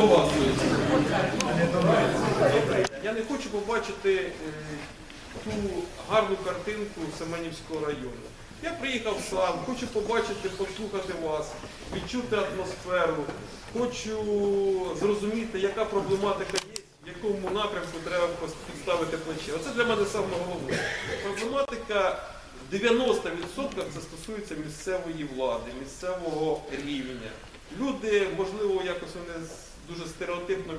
до. Я не хочу побачити е, ту гарну картинку Семенівського району. Я приїхав сам, хочу побачити, послухати вас, відчути атмосферу, хочу зрозуміти, яка проблематика є, в якому напрямку треба підставити плече. Оце для мене саме головне. Проблематика 90% це стосується місцевої влади, місцевого рівня. Люди, можливо, якось вони дуже стереотипно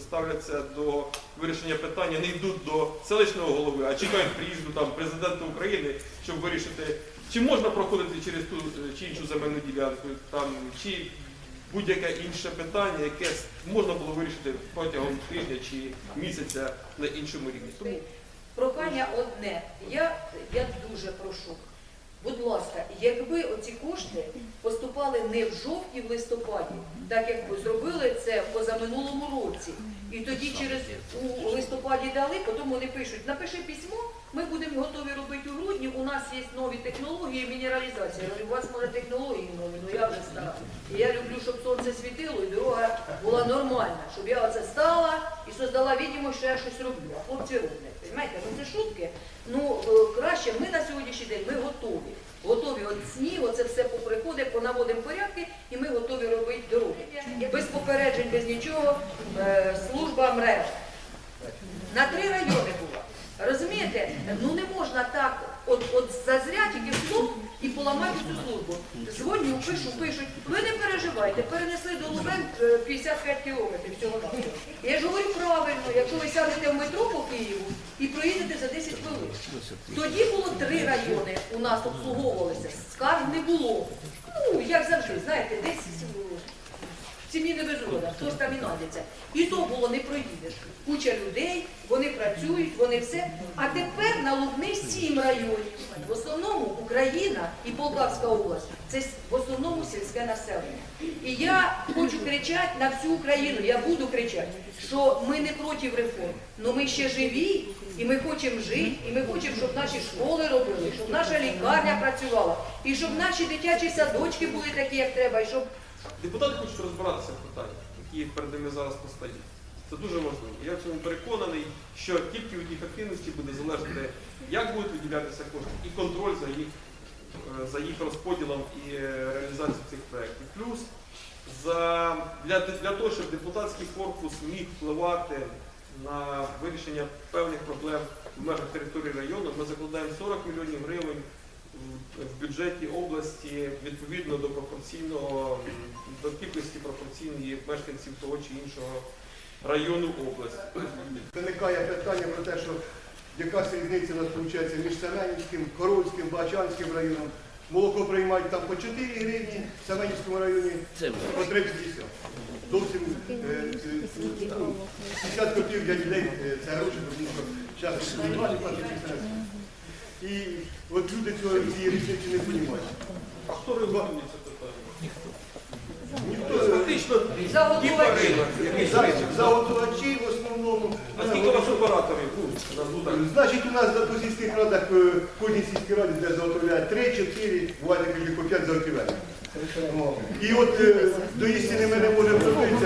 ставляться до вирішення питання, не йдуть до селищного голови, а чекають приїзду там президента України, щоб вирішити, чи можна проходити через ту чи іншу земельну ділянку, там чи будь-яке інше питання, яке можна було вирішити протягом тижня чи місяця на іншому рівні. Тому Прохання одне. Я, я дуже прошу. Будь ласка, якби оці кошти поступали не в жовтні, в листопаді, так як ви зробили це позаминулому році, і тоді через у листопаді дали, потім вони пишуть, напиши письмо, ми будемо готові робити у грудні, у нас є нові технології мінералізації. Я говорю, у вас може технології нові, ну я вже стара. І я люблю, щоб сонце світило і дорога була нормальна, щоб я оце стала і создала відомо, що я щось роблю. А хлопці роблять. Понимаєте, ну це шутки. Ну е, краще ми на сьогоднішній день ми готові. Готові от сніг, оце все поприходить, понаводимо порядки, і ми готові робити дороги. Без попереджень, без нічого, е, служба МРЕВ. На три райони була. Розумієте? Ну не можна так, от, от зазря тільки слух і поламати цю службу. Дзвоню, пишу, пишуть, ви не переживайте, перенесли до Лубен е, 55 кілометрів цього на Я ж говорю правильно, якщо ви сядете в метро по Києву і проїдете за 10 хвилин. Тоді було три райони у нас обслуговувалися, скарг не було. Ну, як завжди, знаєте, десь е, в сім'ї не без рода, хто ж там і найдеться. І то було не проїдеш. Куча людей, вони працюють, вони все. А тепер на Лубни сім районів. В основному Україна і Полтавська область це в основному сільське населення. І я хочу кричати на всю Україну, я буду кричати, що ми не проти реформ, але ми ще живі, і ми хочемо жити, і ми хочемо, щоб наші школи робили, щоб наша лікарня працювала, і щоб наші дитячі садочки були такі, як треба, і щоб Депутати хочуть розбиратися в питаннях, які перед ними зараз постають. Це дуже важливо. Я в цьому переконаний, що тільки від їх активності буде залежати, як будуть виділятися кошти, і контроль за їх, е, за їх розподілом і е, реалізацією цих проєктів. Плюс за, для, для того, щоб депутатський корпус міг впливати на вирішення певних проблем в межах території району, ми закладаємо 40 мільйонів гривень в- бюджеті області відповідно до пропорційного до кількості пропорційної мешканців того чи іншого району області. Виникає питання про те, що якась різниця у нас виходить між Семенівським, Коровським, Бачанським районом. Молоко приймають там по 4 гривні, в Семенівському районі по 3,50. Зовсім е, е, 50 копійок для людей е, це гроші, тому що зараз приймали І от люди цього цієї різниці не розуміють. А хто регулює це питання? Ніхто Фактично Заготовлювачі. типа ринок, якийсь за- ринок. заготовачі в основному. А скільки у вас операторів? Значить, у нас по сільських радах е, в кожній сільській раді, де заготовляють 3-4, буває такі по 5 заготовляють. І от е, до істини ми не можемо розумієте,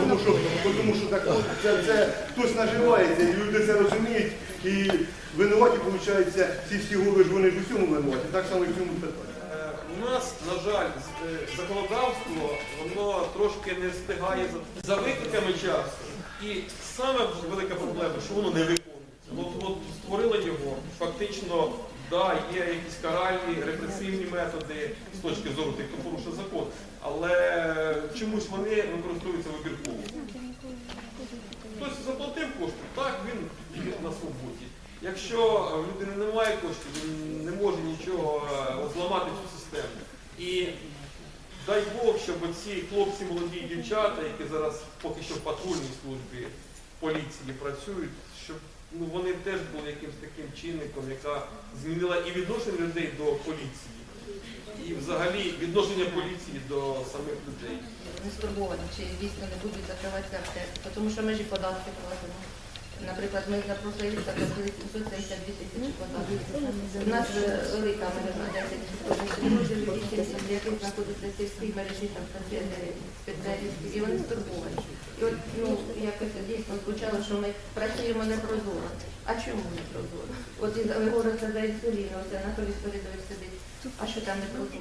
тому що, тому що так, це, це хтось наживається, і люди це розуміють, і винуваті, виходить, сільські голови ж вони ж у всьому винуваті, так само і в цьому питанні. У нас, на жаль, е, законодавство воно трошки не встигає за, викликами часу. І саме велика проблема, що воно не виконується. От, от створили його, фактично, да, є якісь каральні, репресивні методи з точки зору тих, хто порушив закон, але чомусь вони використовуються вибірково. Хтось заплатив кошти, так він є на свободі. Якщо в людини немає коштів, він не може нічого е, зламати цю систему. І дай Бог, щоб ці хлопці, молоді дівчата, які зараз поки що в патрульній службі поліції працюють, щоб ну, вони теж були якимось таким чинником, яка змінила і відношення людей до поліції, і взагалі відношення поліції до самих людей. не стурбовані, чи дійсно не будуть закривати карте, тому що ми ж і податки платимо. Наприклад, ми за прошлий рік заплатили 772 тисячі. У нас велика мережа 10 підрозділів, 8 яких знаходяться в сільській мережі, там стаціонарі, спеціалісти, і вони стурбовані. І от, ну, якось дійсно звучало, що ми працюємо не прозоро. А чому не прозоро? От і ви говорите за інсулін, ось Анатолій Спорідович сидить. А що там не прозоро?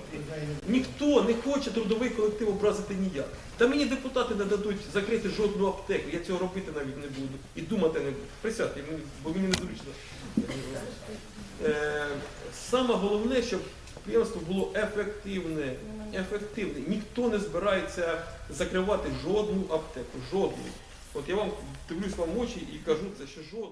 Ніхто не хоче трудовий колектив образити ніяк. Та мені депутати не дадуть закрити жодну аптеку. Я цього робити навіть не буду. І думати не. Присядьте, бо мені незручно. Е, саме головне, щоб підприємство було ефективне. Ефективне. Ніхто не збирається закривати жодну аптеку. Жодну. От я вам дивлюсь вам очі і кажу це, що жодну.